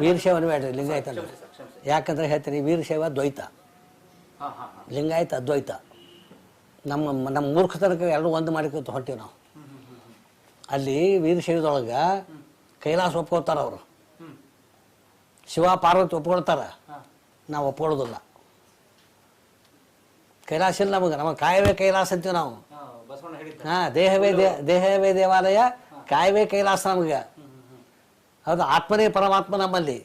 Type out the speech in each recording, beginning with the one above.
ವೀರಶೈವನ ಬೇಡ್ರಿ ಲಿಂಗಾಯತ. ಯಾಕಂದ್ರೆ ಹೇಳ್ತೀನಿ ವೀರಶೈವ ದ್ವೈತ. ಲಿಂಗಾಯತ ಅದ್ವೈತ. ನಮ್ಮ ನಮ್ಮ ಮೂರ್ಖತನಕ್ಕೆ ಎರಡು ಒಂದು ಮಾಡಿಕೊತ ಹೊಂಟೀವಿ ನಾವು. ಅಲ್ಲಿ ವೀರಶೈವದೊಳಗೆ ಕೈಲಾಸ ಒಪ್ಕೊಳ್ತಾರ ಅವರು. ಶಿವ ಪಾರ್ವತಿ ಒಪ್ಕೊಳ್ತಾರ. ನಾವು ಒಪ್ಕೊಳ್ಳೋದಿಲ್ಲ. ಕೈಲಾಸ ಇಲ್ಲ ನಮಗೆ ನಮಗೆ ಕಾಯವೇ ಕೈಲಾಸ ಅಂತೀವಿ ನಾವು. ಹಾ ದೇಹವೇ ದೇಹವೇ ದೇವಾಲಯ ಕಾಯವೇ ಕೈಲಾಸ ನಮಗೆ. ಹೌದು ಆತ್ಮನೇ ಪರಮಾತ್ಮ ನಮ್ಮಲ್ಲಿ.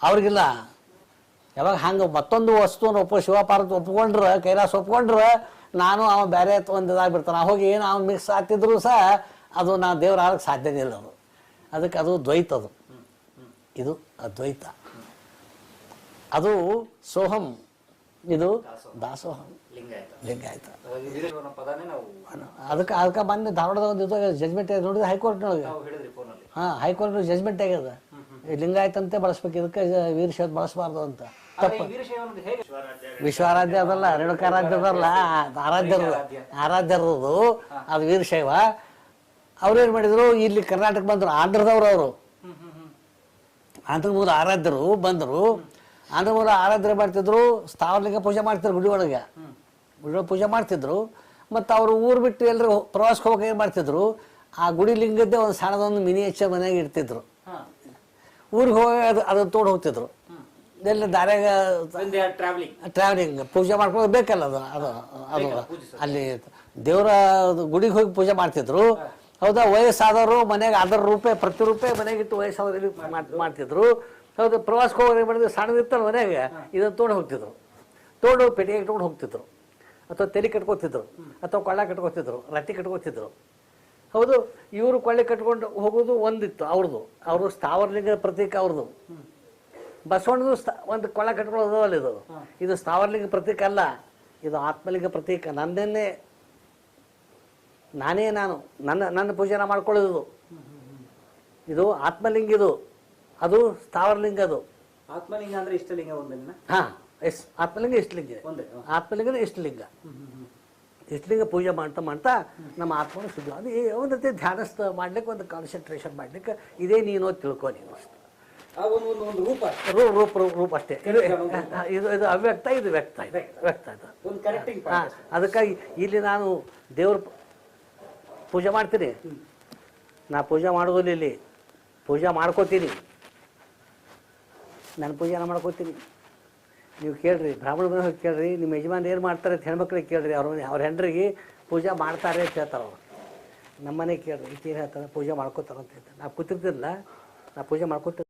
ಅವ್ರಿಗಿಲ್ಲ. ಯಾವಾಗ ಹಂಗೆ ಮತ್ತೊಂದು ವಸ್ತುವನ್ನು ಒಪ್ಪ ಶಿವಪಾರ್ವತಿ ಒಪ್ಕೊಂಡ್ರೆ ಕೈಲಾಸ ಒಪ್ಕೊಂಡ್ರೆ ನಾನು ಅವ ಬೇರೆ ಒಂದು ಇದಾಗ್ಬಿಡ್ತಾನೆ. ಹೋಗಿ ಏನು ಅವ್ನು ಮಿಕ್ಸ್ ಆಗ್ತಿದ್ರು ಸಹ ಅದು ನಾ ದೇವ್ರ ಆಗಕ್ಕೆ ಸಾಧ್ಯನೇ ಇಲ್ಲ ಅದು. ಅದಕ್ಕೆ ಅದು ದ್ವೈತ ಅದು. ಇದು ಅದ್ವೈತ. ಅದು ಸೋಹಂ. ಇದು ದಾಸೋಹಂ. ಲಿಂಗಾಯತ ಅದಕ್ಕೆ ಅದಕ್ಕೆ ಬಂದು ಧಾರವಾಡದ ಒಂದು ಇದು ಜಜ್ಮೆಂಟ್ ನೋಡಿದ್ರೆ ಹೈಕೋರ್ಟ್ನೊಳಗೆ. ಹಾಂ ಹೈಕೋರ್ಟ್ ಜಜ್ಮೆಂಟ್ ಆಗ್ಯದ. ಲಿಂಗಾಯತಂತೆ ಬಳಸ್ಬೇಕು ಇದಕ್ಕೆ ವೀರಶೈವ ಬಳಸಬಾರ್ದು ಅಂತ. ತಪ್ಪು ವಿಶ್ವಾರಾಧ್ಯ ಅದಲ್ಲ ರೇಣುಕಾರಾಧ್ಯ ಅದಲ್ಲ ಅದು ಆರಾಧ್ಯರು ಆರಾಧ್ಯರದು ಅದು ವೀರಶೈವ ಅವ್ರೇನು ಮಾಡಿದ್ರು ಇಲ್ಲಿ ಕರ್ನಾಟಕ ಬಂದರು ಆಂಧ್ರದವ್ರು ಅವರು. ಆಂಧ್ರದ ಆಂಧ್ರ ಮೂಲ ಆರಾಧ್ಯರು ಬಂದರು. ಆಂಧ್ರ ಮೂಲ ಆರಾಧ್ಯ ಮಾಡ್ತಿದ್ರು ಸ್ಥಾವರಲಿಂಗ ಪೂಜೆ ಮಾಡ್ತಿದ್ರು ಗುಡಿ ಒಳಗೆ ಗುಡಿ ಒಳಗೆ ಪೂಜೆ ಮಾಡ್ತಿದ್ರು. ಮತ್ತು ಅವರು ಊರು ಬಿಟ್ಟು ಎಲ್ಲರೂ ಪ್ರವಾಸಕ್ಕೆ ಹೋಗಿ ಏನು ಮಾಡ್ತಿದ್ರು ಆ ಗುಡಿ ಲಿಂಗದ್ದೇ ಒಂದು ಸಣ್ಣದೊಂದು ಮಿನಿಯೇಚರ್ ಮನೆಯಾಗ ಇರ್ತಿದ್ರು ಊರಿಗೆ ಹೋಗಿ ಅದು ಅದನ್ನು ತೋಡ್ ಹೋಗ್ತಿದ್ರು. ಎಲ್ಲ ದಾರ್ಯಾಗ ಟ್ರಾವೆಲಿಂಗ್ ಪೂಜೆ ಮಾಡ್ಕೊಂಡು ಬೇಕಲ್ಲ ಅದು ಅದು ಅದು ಅಲ್ಲಿ ದೇವರ ಗುಡಿಗೆ ಹೋಗಿ ಪೂಜೆ ಮಾಡ್ತಿದ್ರು. ಹೌದಾ ವಯಸ್ಸಾದವರು ಮನೆಗೆ ಅದರ ರೂಪೆ ಪ್ರತಿ ರೂಪೆ ಮನೆಗೆ ಇಟ್ಟು ವಯಸ್ಸಾದವ್ರಿಗೆ ಮಾಡ್- ಮಾಡ್ತಿದ್ರು. ಹೌದು ಪ್ರವಾಸಕ್ಕೆ ಹೋಗಿ ಮಾಡಿದ್ರು ಸಣ್ಣದಿತ್ತಲ್ಲ ಮನೆಗೆ ಇದನ್ನು ತೋಡು ಹೋಗ್ತಿದ್ರು. ತೋಡು ಪೆಟ್ಟಿಗೆ ಇಟ್ಕೊಂಡು ಹೋಗ್ತಿದ್ರು. ಅಥವಾ ತಲೆ ಕಟ್ಕೋತಿದ್ರು. ಅಥವಾ ಕೊಳ್ಳ ಕಟ್ಕೋತಿದ್ರು ರಟ್ಟಿ ಕಟ್ಕೋತಿದ್ರು. ಹೌದು ಇವರು ಕೊಳ್ಳೆ ಕಟ್ಕೊಂಡು ಹೋಗೋದು ಒಂದಿತ್ತು ಅವ್ರದ್ದು. ಅವರು ಸ್ಥಾವರಲಿಂಗ ಪ್ರತೀಕ ಅವ್ರದ್ದು. ಬಸವಣ್ಣದು ಒಂದು ಕೊಳ್ಳೆ ಕಟ್ಕೊಳ್ಳೋದು ಅಲ್ಲ ಇದು. ಇದು ಸ್ಥಾವರಲಿಂಗ ಪ್ರತೀಕ ಅಲ್ಲ ಇದು ಆತ್ಮಲಿಂಗ ಪ್ರತೀಕ. ನಂದನ್ನೇ ನಾನೇ ನಾನು ನನ್ನ ನನ್ನ ಪೂಜೆನ ಮಾಡ್ಕೊಳ್ಳೋದು ಇದು ಆತ್ಮಲಿಂಗ ಇದು. ಅದು ಸ್ಥಾವರಲಿಂಗ ಅದು. ಆತ್ಮಲಿಂಗ ಅಂದ್ರೆ ಇಷ್ಟಲಿಂಗ ಒಂದನ್ನ ಹಾ ಎಸ್ ಆತ್ಮಲಿಂಗ ಇಷ್ಟಲಿಂಗ. ಆತ್ಮಲಿಂಗ ಇಷ್ಟಲಿಂಗ. ಹ್ಮ್ ಪೂಜೆ ಮಾಡ್ತಾ ಮಾಡ್ತಾ ನಮ್ಮ ಆತ್ಮನ ಶುದ್ಧ ಅದು ಒಂದು ರೀತಿ ಧ್ಯಾನಸ್ಥ ಮಾಡ್ಲಿಕ್ಕೆ ಒಂದು ಕಾನ್ಸಂಟ್ರೇಷನ್ ಮಾಡ್ಲಿಕ್ಕೆ. ಇದೇ ನೀನು ತಿಳ್ಕೊ ನೀನು ಅಷ್ಟೇ. ಒಂದು ರೂಪ ರೂಪ ರೂಪ ಅಷ್ಟೇ. ಇದು. ಇದು ಅವ್ಯಕ್ತ ಇದು ವ್ಯಕ್ತ ಇದೆ ವ್ಯಕ್ತ. ಇದು ಹಾಂ ಅದಕ್ಕಾಗಿ ಇಲ್ಲಿ ನಾನು ದೇವ್ರ ಪೂಜೆ ಮಾಡ್ತೀನಿ. ನಾ ಪೂಜೆ ಮಾಡೋದಿಲ್ಲ ಇಲ್ಲಿ. ಪೂಜೆ ಮಾಡ್ಕೋತೀನಿ. ನಾನು ಪೂಜೆನ ಮಾಡ್ಕೋತೀನಿ. ನೀವು ಕೇಳ್ರಿ, ಬ್ರಾಹ್ಮಣ ಮನೆ ಹೋಗಿ ಕೇಳ್ರಿ, ನಿಮ್ಮ ಯಜಮಾನ್ ಏನು ಮಾಡ್ತಾರೆ ಅಂತ ಹೆಣ್ಮಕ್ಳಿಗೆ ಕೇಳ್ರಿ, ಅವ್ರ ಅವ್ರ ಹೆಂಡ್ರಿಗೆ ಪೂಜೆ ಮಾಡ್ತಾರೆ ಅಂತ ಹೇಳ್ತಾರೆ ಅವ್ರು. ನಮ್ಮನೆ ಕೇಳ್ರಿ ಈಕೆ ಹೇಳ್ತಾರೆ, ಪೂಜೆ ಮಾಡ್ಕೋತಾರೆ ಅಂತ ಹೇಳ್ತಾರೆ. ನಾವು ಕೂತಿರ್ತಿರಲ್ಲ ನಾ ಪೂಜೆ ಮಾಡ್ಕೊತ